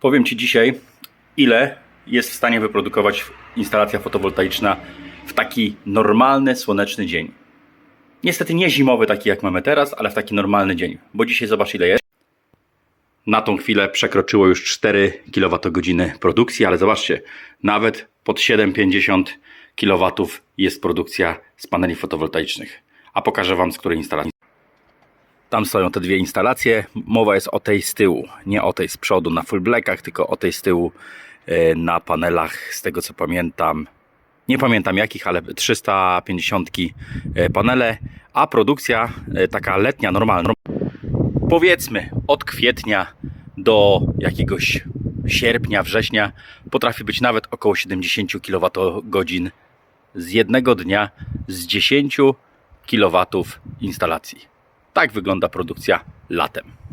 Powiem Ci dzisiaj, ile jest w stanie wyprodukować instalacja fotowoltaiczna w taki normalny, słoneczny dzień. Niestety nie zimowy taki jak mamy teraz, ale w taki normalny dzień, bo dzisiaj zobacz ile jest. Na tą chwilę przekroczyło już 4 kWh produkcji, ale zobaczcie, nawet pod 7,50 kW jest produkcja z paneli fotowoltaicznych. A pokażę Wam z której instalacji. Tam stoją te dwie instalacje. Mowa jest o tej z tyłu, nie o tej z przodu na full blackach, tylko o tej z tyłu e, na panelach, z tego co pamiętam. Nie pamiętam jakich, ale 350 e, panele, a produkcja e, taka letnia, normalna. Powiedzmy od kwietnia do jakiegoś sierpnia, września potrafi być nawet około 70 kWh z jednego dnia z 10 kW instalacji. Tak wygląda produkcja latem.